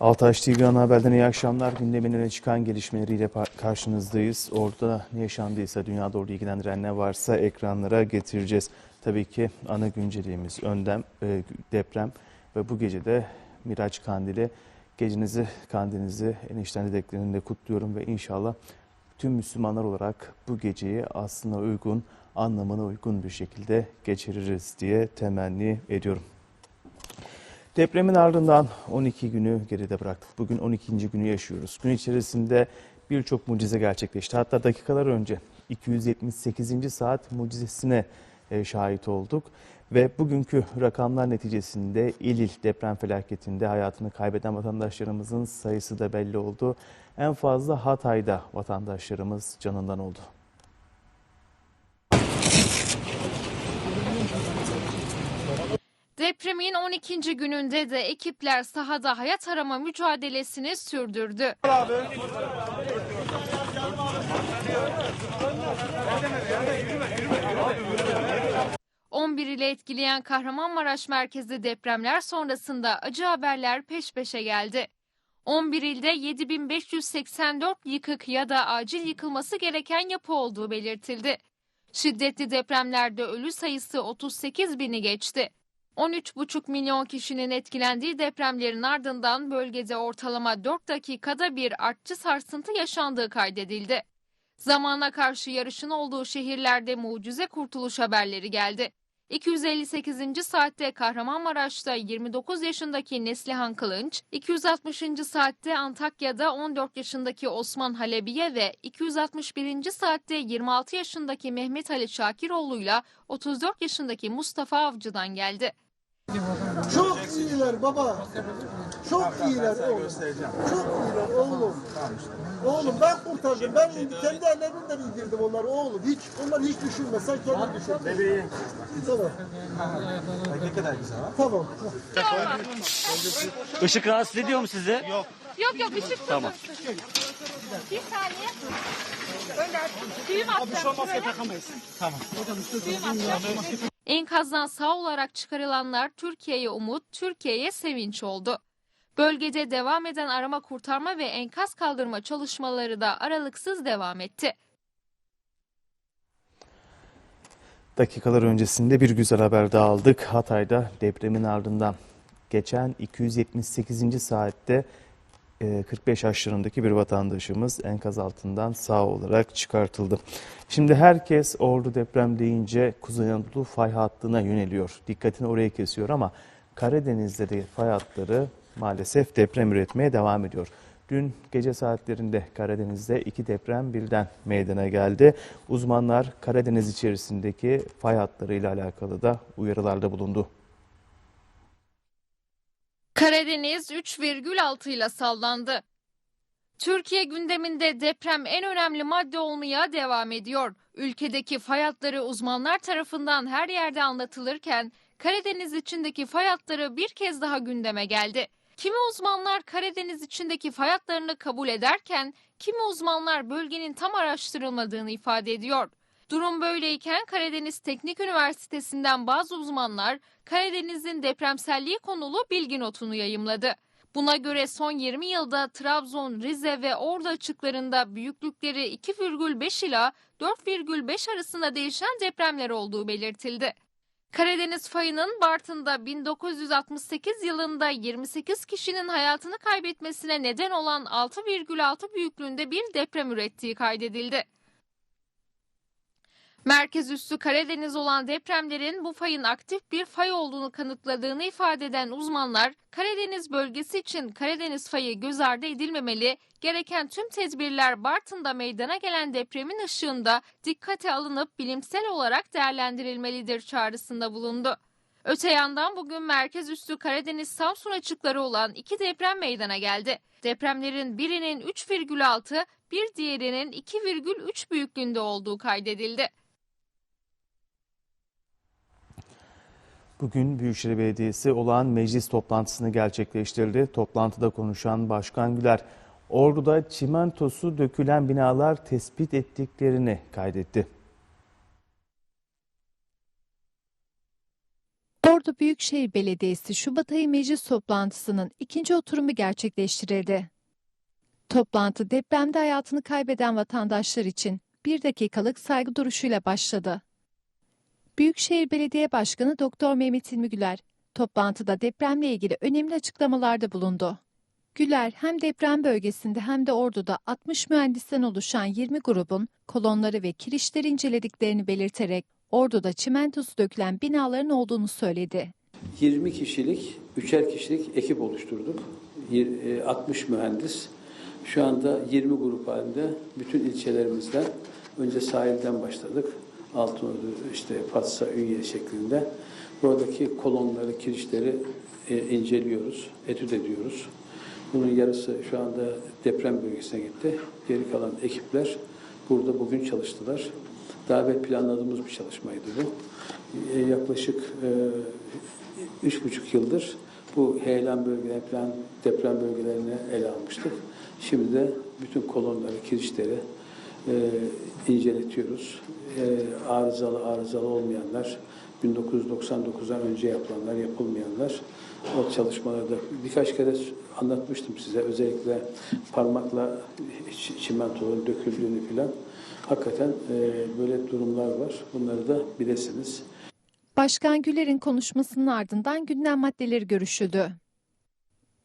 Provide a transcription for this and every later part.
Altaş TV ana haberden iyi akşamlar. Gündemin öne çıkan gelişmeleriyle karşınızdayız. Orada ne yaşandıysa, dünyada orada ilgilendiren ne varsa ekranlara getireceğiz. Tabii ki ana günceliğimiz öndem, e, deprem ve bu gece de Miraç Kandili. Gecenizi, kandilinizi enişten dedeklerinde kutluyorum ve inşallah tüm Müslümanlar olarak bu geceyi aslına uygun, anlamına uygun bir şekilde geçiririz diye temenni ediyorum. Depremin ardından 12 günü geride bıraktık. Bugün 12. günü yaşıyoruz. Gün içerisinde birçok mucize gerçekleşti. Hatta dakikalar önce 278. saat mucizesine e, şahit olduk. Ve bugünkü rakamlar neticesinde İlil deprem felaketinde hayatını kaybeden vatandaşlarımızın sayısı da belli oldu. En fazla Hatay'da vatandaşlarımız canından oldu. Depremin 12. gününde de ekipler sahada hayat arama mücadelesini sürdürdü. ...11 ile etkileyen Kahramanmaraş merkezli depremler sonrasında acı haberler peş peşe geldi. 11 ilde 7584 yıkık ya da acil yıkılması gereken yapı olduğu belirtildi. Şiddetli depremlerde ölü sayısı 38 bini geçti. 13,5 milyon kişinin etkilendiği depremlerin ardından bölgede ortalama 4 dakikada bir artçı sarsıntı yaşandığı kaydedildi. Zamana karşı yarışın olduğu şehirlerde mucize kurtuluş haberleri geldi. 258. saatte Kahramanmaraş'ta 29 yaşındaki Neslihan Kılınç, 260. saatte Antakya'da 14 yaşındaki Osman Halebiye ve 261. saatte 26 yaşındaki Mehmet Ali Şakiroğlu'yla 34 yaşındaki Mustafa Avcı'dan geldi. Çok iyiler baba. Çok iyiler oğlum. Çok iyiler oğlum. Oğlum ben kurtardım. Ben kendi ellerimle indirdim onları oğlum. Hiç onlar hiç düşünme. Sen kendin düşün. Bebeğim. Tamam. Ne kadar güzel ha? Tamam. Işık rahatsız ediyor mu sizi? Yok. Yok yok ışık Tamam. Bir saniye. Önder. Düğüm attım. Enkazdan sağ olarak çıkarılanlar Türkiye'ye umut, Türkiye'ye sevinç oldu. Bölgede devam eden arama kurtarma ve enkaz kaldırma çalışmaları da aralıksız devam etti. Dakikalar öncesinde bir güzel haber daha aldık. Hatay'da depremin ardından geçen 278. saatte 45 yaşlarındaki bir vatandaşımız enkaz altından sağ olarak çıkartıldı. Şimdi herkes Ordu deprem deyince Kuzey Anadolu fay hattına yöneliyor. Dikkatini oraya kesiyor ama Karadeniz'de de fay hatları maalesef deprem üretmeye devam ediyor. Dün gece saatlerinde Karadeniz'de iki deprem birden meydana geldi. Uzmanlar Karadeniz içerisindeki fay hatları ile alakalı da uyarılarda bulundu. Karadeniz 3,6 ile sallandı. Türkiye gündeminde deprem en önemli madde olmaya devam ediyor. Ülkedeki fay hatları uzmanlar tarafından her yerde anlatılırken Karadeniz içindeki fay hatları bir kez daha gündeme geldi. Kimi uzmanlar Karadeniz içindeki fay hatlarını kabul ederken kimi uzmanlar bölgenin tam araştırılmadığını ifade ediyor. Durum böyleyken Karadeniz Teknik Üniversitesi'nden bazı uzmanlar Karadeniz'in depremselliği konulu bilgi notunu yayımladı. Buna göre son 20 yılda Trabzon, Rize ve Ordu açıklarında büyüklükleri 2,5 ila 4,5 arasında değişen depremler olduğu belirtildi. Karadeniz fayının Bartın'da 1968 yılında 28 kişinin hayatını kaybetmesine neden olan 6,6 büyüklüğünde bir deprem ürettiği kaydedildi. Merkez üssü Karadeniz olan depremlerin bu fayın aktif bir fay olduğunu kanıtladığını ifade eden uzmanlar, Karadeniz bölgesi için Karadeniz fayı göz ardı edilmemeli, gereken tüm tedbirler Bartın'da meydana gelen depremin ışığında dikkate alınıp bilimsel olarak değerlendirilmelidir çağrısında bulundu. Öte yandan bugün merkez üssü Karadeniz Samsun açıkları olan iki deprem meydana geldi. Depremlerin birinin 3,6, bir diğerinin 2,3 büyüklüğünde olduğu kaydedildi. Bugün Büyükşehir Belediyesi olan meclis toplantısını gerçekleştirdi. Toplantıda konuşan Başkan Güler, Ordu'da çimentosu dökülen binalar tespit ettiklerini kaydetti. Ordu Büyükşehir Belediyesi Şubat ayı meclis toplantısının ikinci oturumu gerçekleştirildi. Toplantı depremde hayatını kaybeden vatandaşlar için bir dakikalık saygı duruşuyla başladı. Büyükşehir Belediye Başkanı Doktor Mehmet İlmi Güler, toplantıda depremle ilgili önemli açıklamalarda bulundu. Güler hem deprem bölgesinde hem de Ordu'da 60 mühendisten oluşan 20 grubun kolonları ve kirişleri incelediklerini belirterek Ordu'da çimentosu dökülen binaların olduğunu söyledi. 20 kişilik, üçer kişilik ekip oluşturduk. Yir- e, 60 mühendis. Şu anda 20 grup halinde bütün ilçelerimizden önce sahilden başladık. Altınordu, işte Fatsa, Ünye şeklinde. Buradaki kolonları, kirişleri e, inceliyoruz, etüt ediyoruz. Bunun yarısı şu anda deprem bölgesine gitti. Geri kalan ekipler burada bugün çalıştılar. Daha evvel planladığımız bir çalışmaydı bu. E, yaklaşık e, üç buçuk yıldır bu heyelan bölgeleri, plan deprem bölgelerini ele almıştık. Şimdi de bütün kolonları, kirişleri e, inceletiyoruz. E, arızalı, arızalı olmayanlar, 1999'dan önce yapılanlar, yapılmayanlar o çalışmalarda birkaç kere anlatmıştım size. Özellikle parmakla çi- çimentonun döküldüğünü filan. Hakikaten e, böyle durumlar var. Bunları da bilesiniz. Başkan Güler'in konuşmasının ardından gündem maddeleri görüşüldü.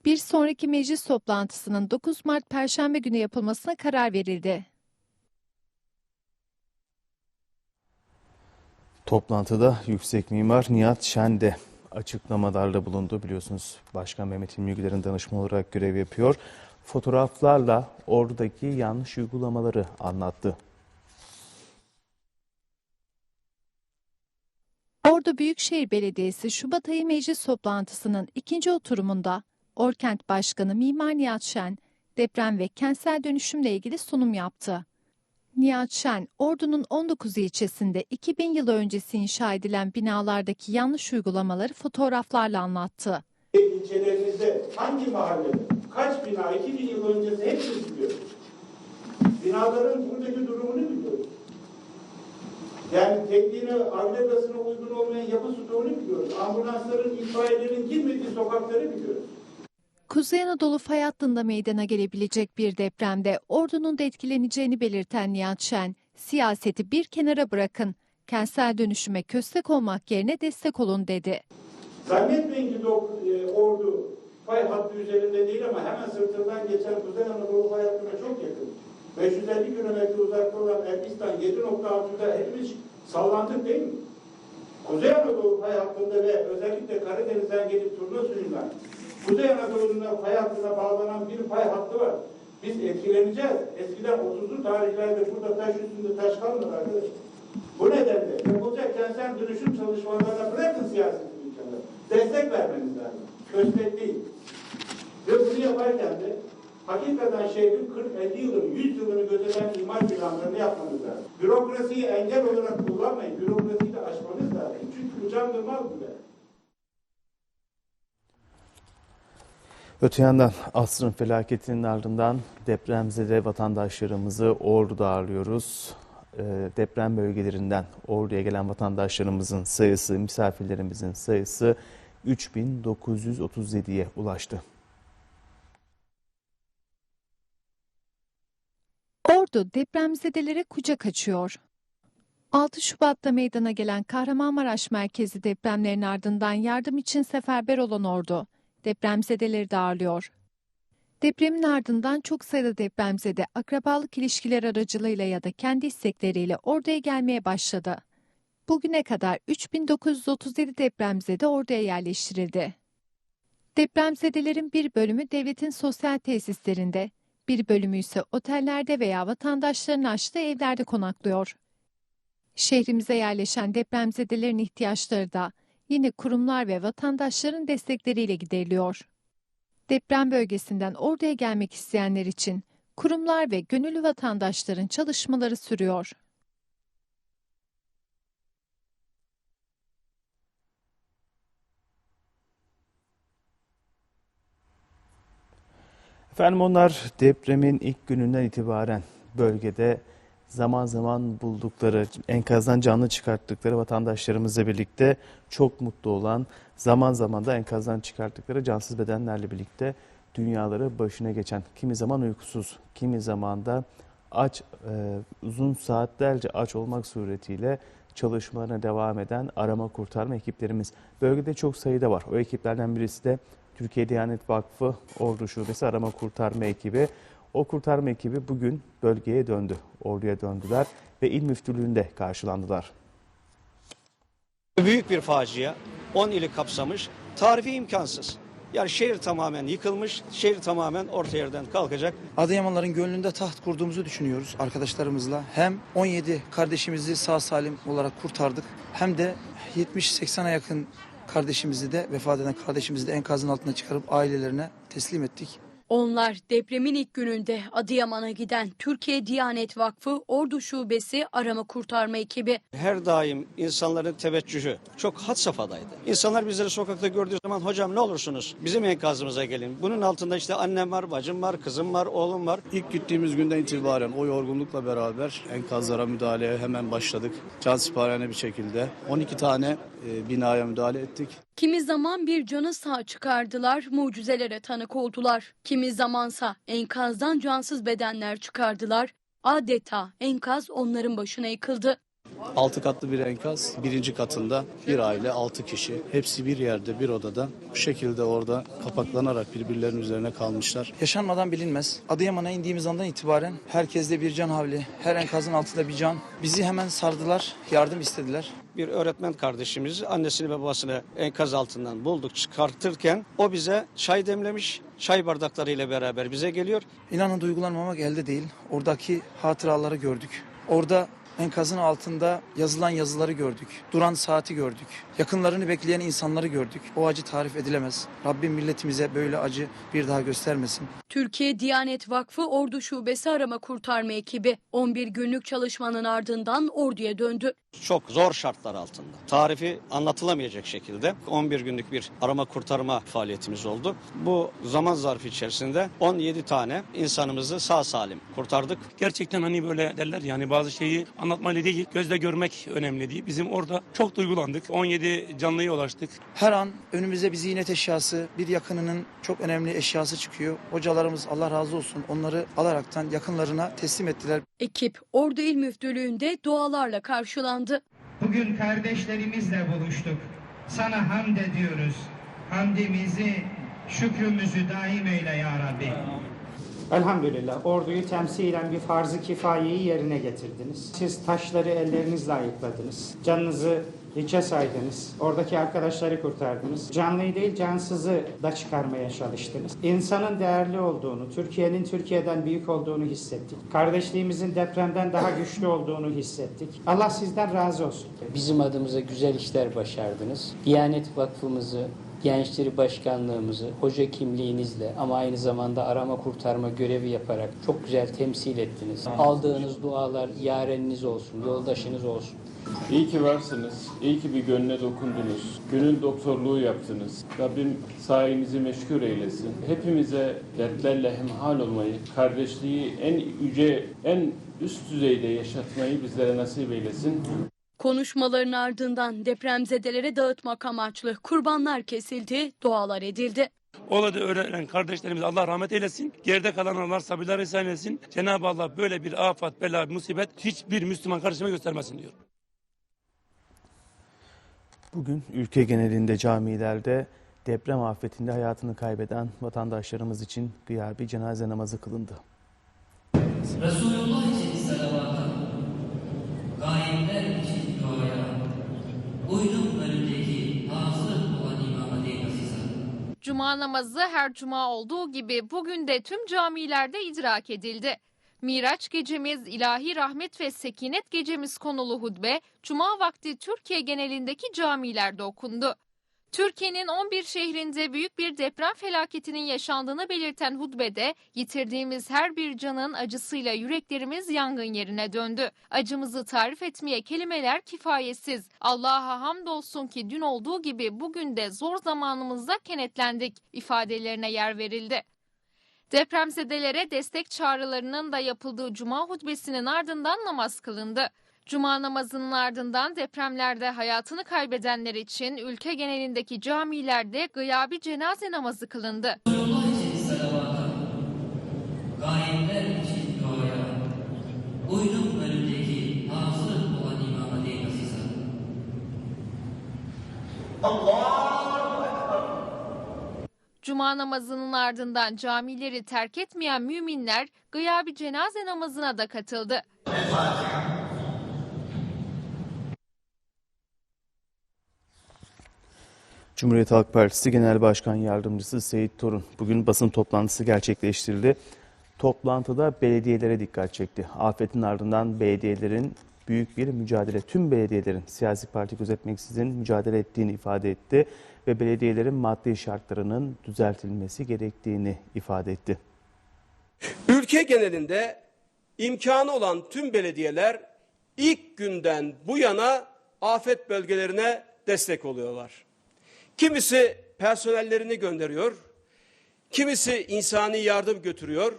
Bir sonraki meclis toplantısının 9 Mart Perşembe günü yapılmasına karar verildi. Toplantıda Yüksek Mimar Nihat Şen de açıklamalarla bulundu. Biliyorsunuz Başkan Mehmet İlmi Güler'in olarak görev yapıyor. Fotoğraflarla oradaki yanlış uygulamaları anlattı. Ordu Büyükşehir Belediyesi Şubat ayı meclis toplantısının ikinci oturumunda Orkent Başkanı Mimar Nihat Şen deprem ve kentsel dönüşümle ilgili sunum yaptı. Nihat Şen, Ordu'nun 19 ilçesinde 2000 yıl öncesi inşa edilen binalardaki yanlış uygulamaları fotoğraflarla anlattı. ilçelerimizde hangi mahallede kaç bina 2000 yıl öncesi hepsini biliyoruz. Binaların buradaki durumunu biliyoruz. Yani tekniğine, agregasına uygun olmayan yapı stoğunu biliyoruz. Ambulansların, itfaiyelerin girmediği sokakları biliyoruz. Kuzey Anadolu fay hattında meydana gelebilecek bir depremde Ordu'nun da etkileneceğini belirten Nihat Şen, siyaseti bir kenara bırakın, kentsel dönüşüme köstek olmak yerine destek olun dedi. Zannetmeyin ki e, ordu fay hattı üzerinde değil ama hemen sırtından geçen Kuzey Anadolu fay hattına çok yakın. 550 kilometre uzakta olan Elbistan 7.6'da hepimiz sallandık değil mi? Kuzey Anadolu fay hattında ve özellikle Karadeniz'den gelip turna suyundan Kuzey Anadolu'nun fay hattına bağlanan bir fay hattı var. Biz etkileneceğiz. Eskiden 30'lu tarihlerde burada taş üstünde taş kalmadı arkadaşlar. Bu nedenle yapılacak kentsel dönüşüm çalışmalarına bırakın siyaseti bir kenara. Destek vermeniz lazım. Köstek değil. Ve bunu yaparken de hakikaten şehrin 40-50 yılını, 100 yılını gözeten imar planlarını yapmanız lazım. Bürokrasiyi engel olarak kullanmayın. Bürokrasiyi de aşmanız lazım. Çünkü uçan durmaz bile. Öte yandan asrın felaketinin ardından depremzede vatandaşlarımızı Ordu'da ağırlıyoruz. Ee, Deprem bölgelerinden Ordu'ya gelen vatandaşlarımızın sayısı, misafirlerimizin sayısı 3937'ye ulaştı. Ordu depremzedelere kucak açıyor. 6 Şubat'ta meydana gelen Kahramanmaraş merkezi depremlerin ardından yardım için seferber olan Ordu, depremzedeleri de ağırlıyor. Depremin ardından çok sayıda depremzede akrabalık ilişkiler aracılığıyla ya da kendi istekleriyle Ordu'ya gelmeye başladı. Bugüne kadar 3937 depremzede Ordu'ya yerleştirildi. Depremzedelerin bir bölümü devletin sosyal tesislerinde, bir bölümü ise otellerde veya vatandaşların açtığı evlerde konaklıyor. Şehrimize yerleşen depremzedelerin ihtiyaçları da yine kurumlar ve vatandaşların destekleriyle gideriliyor. Deprem bölgesinden oraya gelmek isteyenler için kurumlar ve gönüllü vatandaşların çalışmaları sürüyor. Efendim onlar depremin ilk gününden itibaren bölgede zaman zaman buldukları, enkazdan canlı çıkarttıkları vatandaşlarımızla birlikte çok mutlu olan, zaman zaman da enkazdan çıkarttıkları cansız bedenlerle birlikte dünyaları başına geçen, kimi zaman uykusuz, kimi zaman da aç, e, uzun saatlerce aç olmak suretiyle çalışmalarına devam eden arama kurtarma ekiplerimiz. Bölgede çok sayıda var. O ekiplerden birisi de Türkiye Diyanet Vakfı Ordu Şubesi Arama Kurtarma Ekibi. O kurtarma ekibi bugün bölgeye döndü. Orduya döndüler ve il müftülüğünde karşılandılar. Büyük bir facia. 10 ili kapsamış. Tarifi imkansız. Yani şehir tamamen yıkılmış, şehir tamamen orta yerden kalkacak. Adıyamanların gönlünde taht kurduğumuzu düşünüyoruz arkadaşlarımızla. Hem 17 kardeşimizi sağ salim olarak kurtardık hem de 70-80'e yakın kardeşimizi de vefat eden kardeşimizi de enkazın altına çıkarıp ailelerine teslim ettik. Onlar depremin ilk gününde Adıyaman'a giden Türkiye Diyanet Vakfı Ordu Şubesi arama kurtarma ekibi. Her daim insanların teveccühü çok had safhadaydı. İnsanlar bizleri sokakta gördüğü zaman hocam ne olursunuz bizim enkazımıza gelin. Bunun altında işte annem var, bacım var, kızım var, oğlum var. İlk gittiğimiz günden itibaren o yorgunlukla beraber enkazlara müdahaleye hemen başladık. Cansipariane bir şekilde 12 tane binaya müdahale ettik. Kimi zaman bir canı sağ çıkardılar, mucizelere tanık oldular. Kimi zamansa enkazdan cansız bedenler çıkardılar. Adeta enkaz onların başına yıkıldı. 6 katlı bir enkaz. Birinci katında bir aile 6 kişi. Hepsi bir yerde bir odada. Bu şekilde orada kapaklanarak birbirlerinin üzerine kalmışlar. Yaşanmadan bilinmez. Adıyaman'a indiğimiz andan itibaren herkeste bir can havli, her enkazın altında bir can. Bizi hemen sardılar, yardım istediler. Bir öğretmen kardeşimiz annesini ve babasını enkaz altından bulduk çıkartırken o bize çay demlemiş. Çay bardaklarıyla beraber bize geliyor. İnanın duygulanmamak elde değil. Oradaki hatıraları gördük. Orada enkazın altında yazılan yazıları gördük. Duran saati gördük. Yakınlarını bekleyen insanları gördük. O acı tarif edilemez. Rabbim milletimize böyle acı bir daha göstermesin. Türkiye Diyanet Vakfı Ordu Şubesi arama kurtarma ekibi 11 günlük çalışmanın ardından orduya döndü. Çok zor şartlar altında. Tarifi anlatılamayacak şekilde 11 günlük bir arama kurtarma faaliyetimiz oldu. Bu zaman zarfı içerisinde 17 tane insanımızı sağ salim kurtardık. Gerçekten hani böyle derler yani bazı şeyi anlatmayla değil gözle görmek önemli değil. Bizim orada çok duygulandık. 17 canlıya ulaştık. Her an önümüze bir ziynet eşyası, bir yakınının çok önemli eşyası çıkıyor. Hocalarımız Allah razı olsun onları alaraktan yakınlarına teslim ettiler. Ekip Ordu İl Müftülüğü'nde dualarla karşılandı. Bugün kardeşlerimizle buluştuk. Sana hamd ediyoruz. Hamdimizi, şükrümüzü daim eyle ya Rabbi. Elhamdülillah orduyu temsilen bir farz-ı kifayeyi yerine getirdiniz. Siz taşları ellerinizle ayıkladınız. Canınızı hiçe saydınız. Oradaki arkadaşları kurtardınız. Canlıyı değil cansızı da çıkarmaya çalıştınız. İnsanın değerli olduğunu, Türkiye'nin Türkiye'den büyük olduğunu hissettik. Kardeşliğimizin depremden daha güçlü olduğunu hissettik. Allah sizden razı olsun. Bizim adımıza güzel işler başardınız. Diyanet Vakfımızı, Gençleri Başkanlığımızı hoca kimliğinizle ama aynı zamanda arama kurtarma görevi yaparak çok güzel temsil ettiniz. Aldığınız dualar yareniniz olsun, yoldaşınız olsun. İyi ki varsınız. İyi ki bir gönle dokundunuz. Gönül doktorluğu yaptınız. Rabbim sayenizi meşgul eylesin. Hepimize dertlerle hemhal olmayı, kardeşliği en yüce, en üst düzeyde yaşatmayı bizlere nasip eylesin. Konuşmaların ardından depremzedelere dağıtmak amaçlı kurbanlar kesildi, dualar edildi. Orada öğrenen kardeşlerimiz Allah rahmet eylesin. Geride kalan Allah sabırlar ihsan etsin. Cenab-ı Allah böyle bir afet, bela, musibet hiçbir Müslüman kardeşime göstermesin diyor. Bugün ülke genelinde camilerde deprem afetinde hayatını kaybeden vatandaşlarımız için gıyabi cenaze namazı kılındı. Resulullah için salavata, gayipler için Cuma namazı her cuma olduğu gibi bugün de tüm camilerde idrak edildi. Miraç gecemiz, ilahi rahmet ve sekinet gecemiz konulu hutbe, cuma vakti Türkiye genelindeki camilerde okundu. Türkiye'nin 11 şehrinde büyük bir deprem felaketinin yaşandığını belirten hutbede yitirdiğimiz her bir canın acısıyla yüreklerimiz yangın yerine döndü. Acımızı tarif etmeye kelimeler kifayetsiz. Allah'a hamdolsun ki dün olduğu gibi bugün de zor zamanımızda kenetlendik ifadelerine yer verildi. Depremzedelere destek çağrılarının da yapıldığı cuma hutbesinin ardından namaz kılındı. Cuma namazının ardından depremlerde hayatını kaybedenler için ülke genelindeki camilerde gıyabi cenaze namazı kılındı. Cuma namazının ardından camileri terk etmeyen müminler gıyabi cenaze namazına da katıldı. Cumhuriyet Halk Partisi Genel Başkan Yardımcısı Seyit Torun bugün basın toplantısı gerçekleştirildi. Toplantıda belediyelere dikkat çekti. Afetin ardından belediyelerin büyük bir mücadele, tüm belediyelerin siyasi parti gözetmeksizin mücadele ettiğini ifade etti ve belediyelerin maddi şartlarının düzeltilmesi gerektiğini ifade etti. Ülke genelinde imkanı olan tüm belediyeler ilk günden bu yana afet bölgelerine destek oluyorlar. Kimisi personellerini gönderiyor, kimisi insani yardım götürüyor,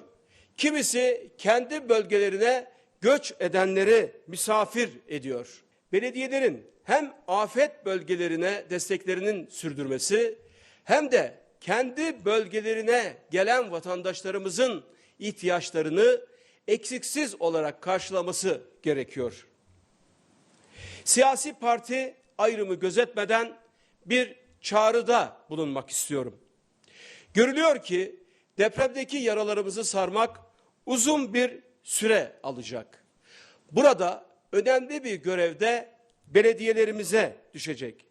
kimisi kendi bölgelerine göç edenleri misafir ediyor. Belediyelerin hem afet bölgelerine desteklerinin sürdürmesi hem de kendi bölgelerine gelen vatandaşlarımızın ihtiyaçlarını eksiksiz olarak karşılaması gerekiyor. Siyasi parti ayrımı gözetmeden bir çağrıda bulunmak istiyorum. Görülüyor ki depremdeki yaralarımızı sarmak uzun bir süre alacak. Burada önemli bir görevde belediyelerimize düşecek.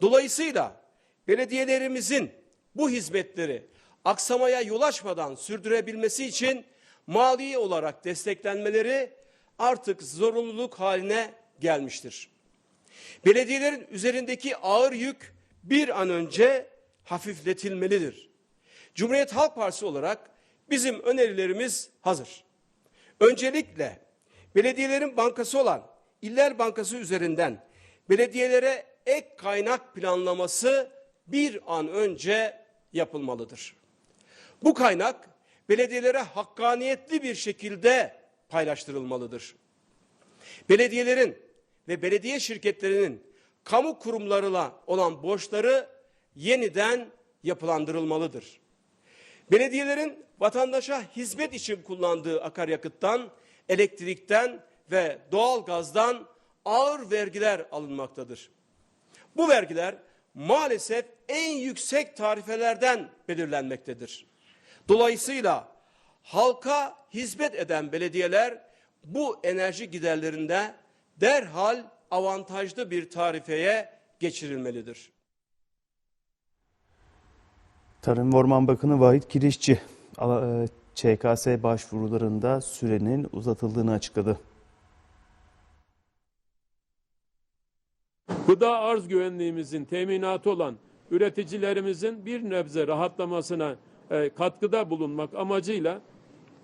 Dolayısıyla belediyelerimizin bu hizmetleri aksamaya yol açmadan sürdürebilmesi için mali olarak desteklenmeleri artık zorunluluk haline gelmiştir. Belediyelerin üzerindeki ağır yük bir an önce hafifletilmelidir. Cumhuriyet Halk Partisi olarak bizim önerilerimiz hazır. Öncelikle belediyelerin bankası olan İller Bankası üzerinden belediyelere ek kaynak planlaması bir an önce yapılmalıdır. Bu kaynak belediyelere hakkaniyetli bir şekilde paylaştırılmalıdır. Belediyelerin ve belediye şirketlerinin kamu kurumlarıyla olan borçları yeniden yapılandırılmalıdır. Belediyelerin vatandaşa hizmet için kullandığı akaryakıttan, elektrikten ve doğalgazdan ağır vergiler alınmaktadır. Bu vergiler maalesef en yüksek tarifelerden belirlenmektedir. Dolayısıyla halka hizmet eden belediyeler bu enerji giderlerinde derhal avantajlı bir tarifeye geçirilmelidir. Tarım ve Orman Bakanı Vahit Kirişçi e, ÇKS başvurularında sürenin uzatıldığını açıkladı. Gıda arz güvenliğimizin teminatı olan üreticilerimizin bir nebze rahatlamasına e, katkıda bulunmak amacıyla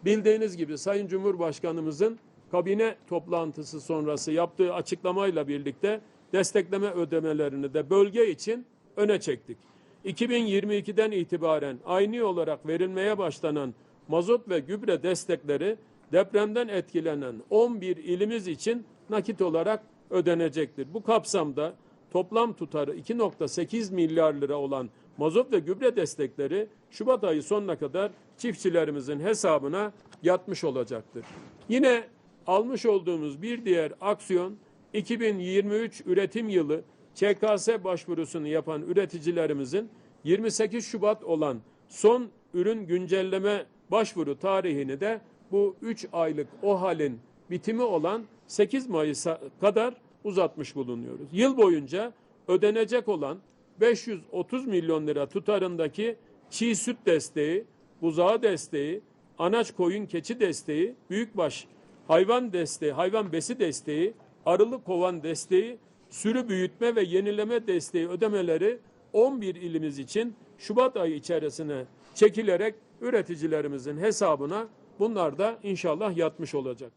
bildiğiniz gibi Sayın Cumhurbaşkanımızın kabine toplantısı sonrası yaptığı açıklamayla birlikte destekleme ödemelerini de bölge için öne çektik. 2022'den itibaren aynı olarak verilmeye başlanan mazot ve gübre destekleri depremden etkilenen 11 ilimiz için nakit olarak ödenecektir. Bu kapsamda toplam tutarı 2.8 milyar lira olan mazot ve gübre destekleri Şubat ayı sonuna kadar çiftçilerimizin hesabına yatmış olacaktır. Yine almış olduğumuz bir diğer aksiyon 2023 üretim yılı ÇKS başvurusunu yapan üreticilerimizin 28 Şubat olan son ürün güncelleme başvuru tarihini de bu 3 aylık o halin bitimi olan 8 Mayıs'a kadar uzatmış bulunuyoruz. Yıl boyunca ödenecek olan 530 milyon lira tutarındaki çiğ süt desteği, buzağı desteği, anaç koyun keçi desteği, büyükbaş hayvan desteği, hayvan besi desteği, arılı kovan desteği, sürü büyütme ve yenileme desteği ödemeleri 11 ilimiz için Şubat ayı içerisine çekilerek üreticilerimizin hesabına bunlar da inşallah yatmış olacak.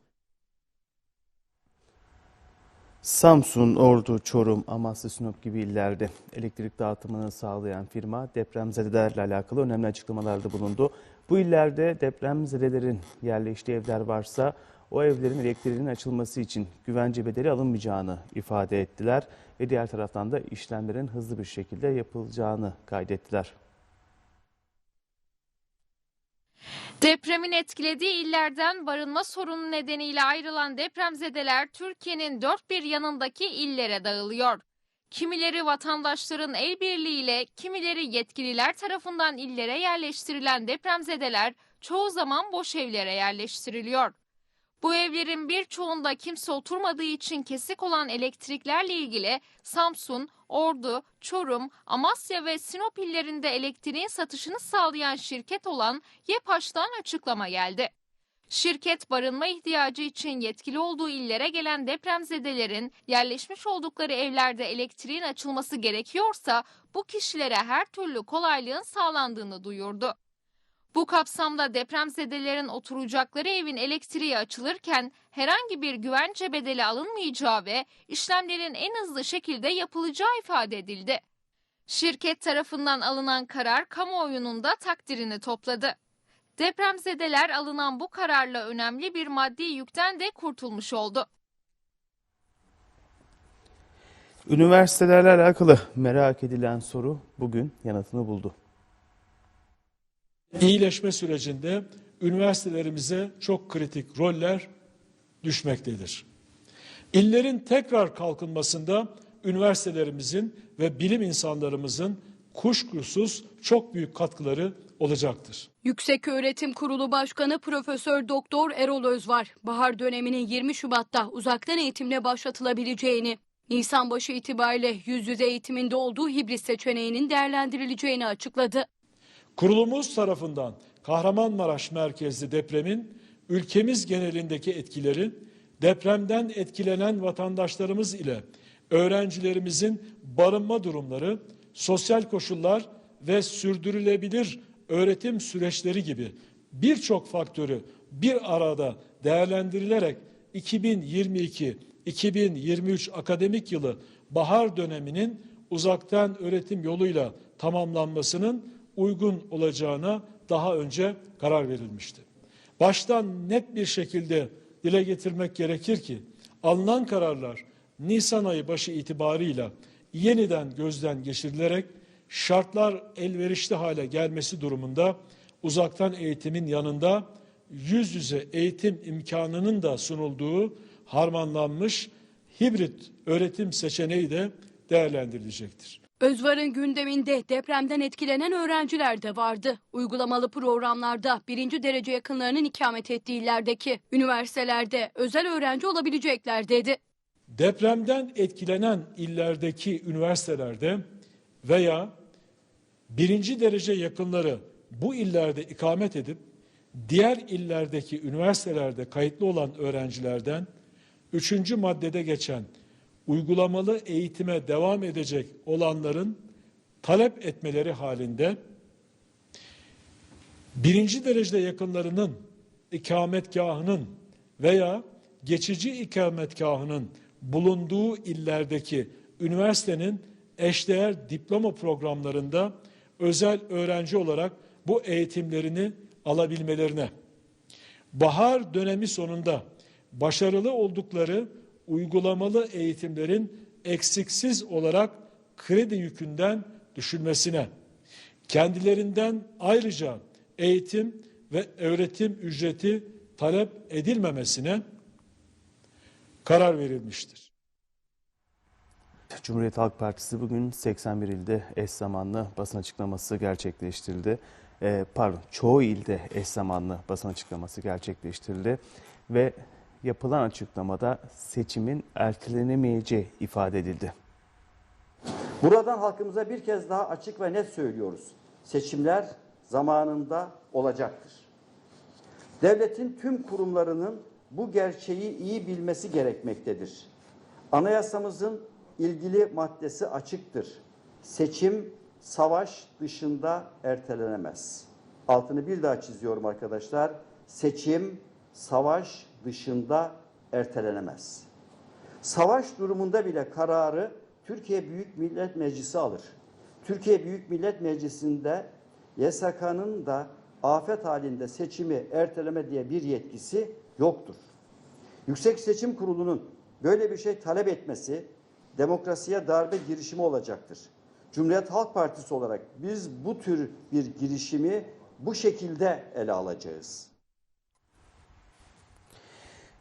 Samsun, Ordu, Çorum, Amasya, Sinop gibi illerde elektrik dağıtımını sağlayan firma depremzedelerle alakalı önemli açıklamalarda bulundu. Bu illerde depremzedelerin yerleştiği evler varsa o evlerin elektriğinin açılması için güvence bedeli alınmayacağını ifade ettiler ve diğer taraftan da işlemlerin hızlı bir şekilde yapılacağını kaydettiler. Depremin etkilediği illerden barınma sorunu nedeniyle ayrılan depremzedeler Türkiye'nin dört bir yanındaki illere dağılıyor. Kimileri vatandaşların el birliğiyle, kimileri yetkililer tarafından illere yerleştirilen depremzedeler çoğu zaman boş evlere yerleştiriliyor. Bu evlerin birçoğunda kimse oturmadığı için kesik olan elektriklerle ilgili Samsun, Ordu, Çorum, Amasya ve Sinop illerinde elektriğin satışını sağlayan şirket olan YEPAŞ'tan açıklama geldi. Şirket barınma ihtiyacı için yetkili olduğu illere gelen depremzedelerin yerleşmiş oldukları evlerde elektriğin açılması gerekiyorsa bu kişilere her türlü kolaylığın sağlandığını duyurdu. Bu kapsamda depremzedelerin oturacakları evin elektriği açılırken herhangi bir güvence bedeli alınmayacağı ve işlemlerin en hızlı şekilde yapılacağı ifade edildi. Şirket tarafından alınan karar kamuoyunun da takdirini topladı. Depremzedeler alınan bu kararla önemli bir maddi yükten de kurtulmuş oldu. Üniversitelerle alakalı merak edilen soru bugün yanıtını buldu. İyileşme sürecinde üniversitelerimize çok kritik roller düşmektedir. İllerin tekrar kalkınmasında üniversitelerimizin ve bilim insanlarımızın kuşkusuz çok büyük katkıları olacaktır. Yükseköğretim Kurulu Başkanı Profesör Doktor Erol Özvar, bahar döneminin 20 Şubat'ta uzaktan eğitimle başlatılabileceğini, Nisan başı itibariyle yüz yüze eğitiminde olduğu hibrit seçeneğinin değerlendirileceğini açıkladı. Kurulumuz tarafından Kahramanmaraş merkezli depremin ülkemiz genelindeki etkileri, depremden etkilenen vatandaşlarımız ile öğrencilerimizin barınma durumları, sosyal koşullar ve sürdürülebilir öğretim süreçleri gibi birçok faktörü bir arada değerlendirilerek 2022-2023 akademik yılı bahar döneminin uzaktan öğretim yoluyla tamamlanmasının uygun olacağına daha önce karar verilmişti. Baştan net bir şekilde dile getirmek gerekir ki alınan kararlar Nisan ayı başı itibarıyla yeniden gözden geçirilerek şartlar elverişli hale gelmesi durumunda uzaktan eğitimin yanında yüz yüze eğitim imkanının da sunulduğu harmanlanmış hibrit öğretim seçeneği de değerlendirilecektir. Özvar'ın gündeminde depremden etkilenen öğrenciler de vardı. Uygulamalı programlarda birinci derece yakınlarının ikamet ettiği illerdeki üniversitelerde özel öğrenci olabilecekler dedi. Depremden etkilenen illerdeki üniversitelerde veya birinci derece yakınları bu illerde ikamet edip diğer illerdeki üniversitelerde kayıtlı olan öğrencilerden üçüncü maddede geçen uygulamalı eğitime devam edecek olanların talep etmeleri halinde birinci derecede yakınlarının ikametgahının veya geçici ikametgahının bulunduğu illerdeki üniversitenin eşdeğer diploma programlarında özel öğrenci olarak bu eğitimlerini alabilmelerine, bahar dönemi sonunda başarılı oldukları uygulamalı eğitimlerin eksiksiz olarak kredi yükünden düşülmesine, kendilerinden ayrıca eğitim ve öğretim ücreti talep edilmemesine karar verilmiştir. Cumhuriyet Halk Partisi bugün 81 ilde eş zamanlı basın açıklaması gerçekleştirildi. Ee, pardon, çoğu ilde eş zamanlı basın açıklaması gerçekleştirildi ve yapılan açıklamada seçimin ertelenemeyeceği ifade edildi. Buradan halkımıza bir kez daha açık ve net söylüyoruz. Seçimler zamanında olacaktır. Devletin tüm kurumlarının bu gerçeği iyi bilmesi gerekmektedir. Anayasamızın ilgili maddesi açıktır. Seçim savaş dışında ertelenemez. Altını bir daha çiziyorum arkadaşlar. Seçim savaş dışında ertelenemez. Savaş durumunda bile kararı Türkiye Büyük Millet Meclisi alır. Türkiye Büyük Millet Meclisi'nde YSK'nın da afet halinde seçimi erteleme diye bir yetkisi yoktur. Yüksek Seçim Kurulu'nun böyle bir şey talep etmesi demokrasiye darbe girişimi olacaktır. Cumhuriyet Halk Partisi olarak biz bu tür bir girişimi bu şekilde ele alacağız.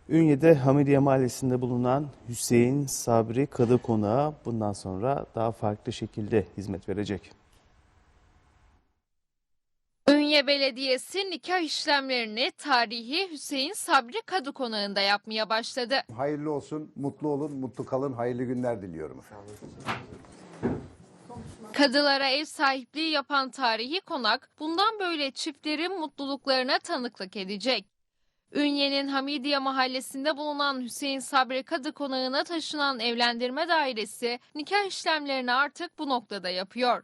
Ünye'de Hamidiye Mahallesi'nde bulunan Hüseyin Sabri Kadı Konağı bundan sonra daha farklı şekilde hizmet verecek. Ünye Belediyesi nikah işlemlerini tarihi Hüseyin Sabri Kadı Konağı'nda yapmaya başladı. Hayırlı olsun, mutlu olun, mutlu kalın, hayırlı günler diliyorum efendim. Kadılara ev sahipliği yapan tarihi konak bundan böyle çiftlerin mutluluklarına tanıklık edecek. Ünye'nin Hamidiye mahallesinde bulunan Hüseyin Sabri Kadı Konağı'na taşınan evlendirme dairesi nikah işlemlerini artık bu noktada yapıyor.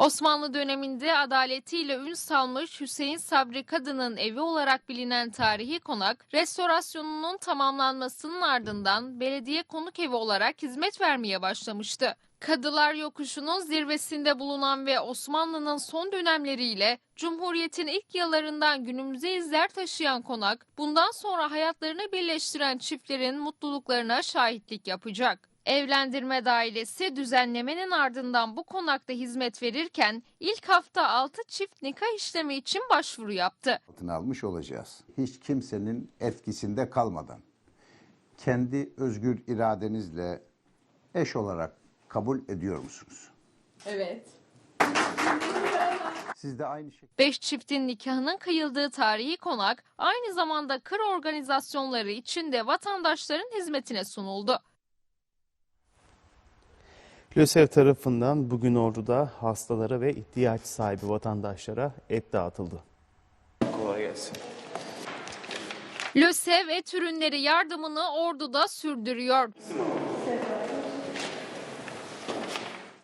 Osmanlı döneminde adaletiyle ün salmış Hüseyin Sabri Kadı'nın evi olarak bilinen tarihi konak, restorasyonunun tamamlanmasının ardından belediye konuk evi olarak hizmet vermeye başlamıştı. Kadılar Yokuşu'nun zirvesinde bulunan ve Osmanlı'nın son dönemleriyle Cumhuriyet'in ilk yıllarından günümüze izler taşıyan konak, bundan sonra hayatlarını birleştiren çiftlerin mutluluklarına şahitlik yapacak. Evlendirme dairesi düzenlemenin ardından bu konakta hizmet verirken ilk hafta 6 çift nikah işlemi için başvuru yaptı. Altına almış olacağız. Hiç kimsenin etkisinde kalmadan kendi özgür iradenizle eş olarak kabul ediyor musunuz? Evet. Siz de aynı şekilde Beş çiftin nikahının kıyıldığı tarihi konak aynı zamanda kır organizasyonları için de vatandaşların hizmetine sunuldu. LÖSEV tarafından bugün Ordu'da hastalara ve ihtiyaç sahibi vatandaşlara et dağıtıldı. Kolay gelsin. LÖSEV et ürünleri yardımını Ordu'da sürdürüyor.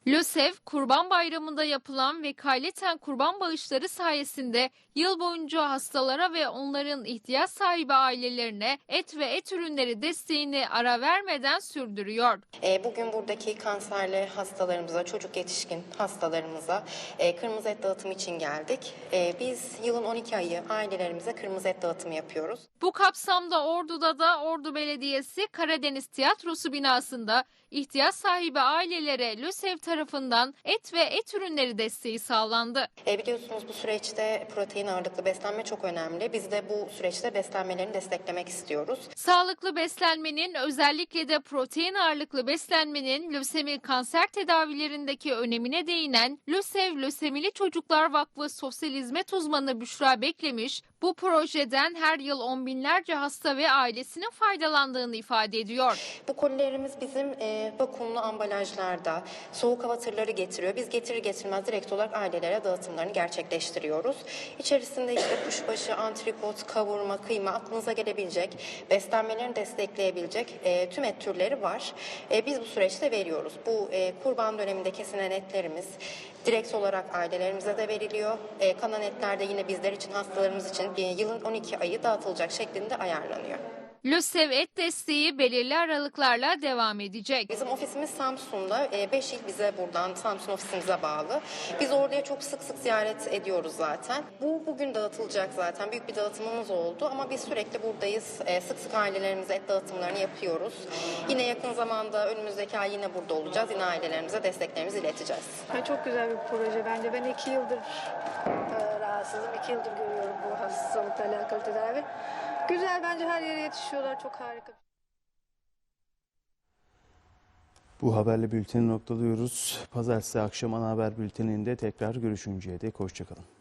LÖSEV, Kurban Bayramı'nda yapılan vekaleten kurban bağışları sayesinde yıl boyunca hastalara ve onların ihtiyaç sahibi ailelerine et ve et ürünleri desteğini ara vermeden sürdürüyor. E, Bugün buradaki kanserli hastalarımıza, çocuk yetişkin hastalarımıza e, kırmızı et dağıtımı için geldik. E, Biz yılın 12 ayı ailelerimize kırmızı et dağıtımı yapıyoruz. Bu kapsamda Ordu'da da Ordu Belediyesi Karadeniz Tiyatrosu binasında ihtiyaç sahibi ailelere LÖSEV tarafından et ve et ürünleri desteği sağlandı. Biliyorsunuz bu süreçte protein ağırlıklı beslenme çok önemli. Biz de bu süreçte beslenmelerini desteklemek istiyoruz. Sağlıklı beslenmenin özellikle de protein ağırlıklı beslenmenin lösemi kanser tedavilerindeki önemine değinen LÖSEV Lösemili Çocuklar Vakfı Sosyal Hizmet Uzmanı Büşra Beklemiş, bu projeden her yıl on binlerce hasta ve ailesinin faydalandığını ifade ediyor. Bu kolilerimiz bizim e, vakumlu ambalajlarda soğuk hava tırları getiriyor. Biz getirir getirmez direkt olarak ailelere dağıtımlarını gerçekleştiriyoruz. İçerisinde işte kuşbaşı, antrikot, kavurma, kıyma aklınıza gelebilecek, beslenmelerini destekleyebilecek e, tüm et türleri var. E, biz bu süreçte veriyoruz. Bu e, kurban döneminde kesilen etlerimiz direkt olarak ailelerimize de veriliyor. E, kalan etler de yine bizler için, hastalarımız için e, yılın 12 ayı dağıtılacak şeklinde ayarlanıyor. LÖSEV et desteği belirli aralıklarla devam edecek. Bizim ofisimiz Samsun'da. 5 il bize buradan Samsun ofisimize bağlı. Biz oraya çok sık sık ziyaret ediyoruz zaten. Bu bugün dağıtılacak zaten. Büyük bir dağıtımımız oldu ama biz sürekli buradayız. E, Sık sık ailelerimize et dağıtımlarını yapıyoruz. Yine yakın zamanda önümüzdeki ay yine burada olacağız. Yine ailelerimize desteklerimizi ileteceğiz. Ya Çok güzel bir proje bence. Ben iki yıldır rahatsızım. iki yıldır görüyorum bu hastalıkla alakalı tedavi. Güzel bence her yere yetişiyorlar. Çok harika. Bu haberle bülteni noktalıyoruz. Pazartesi akşam ana haber bülteninde tekrar görüşünceye dek hoşçakalın.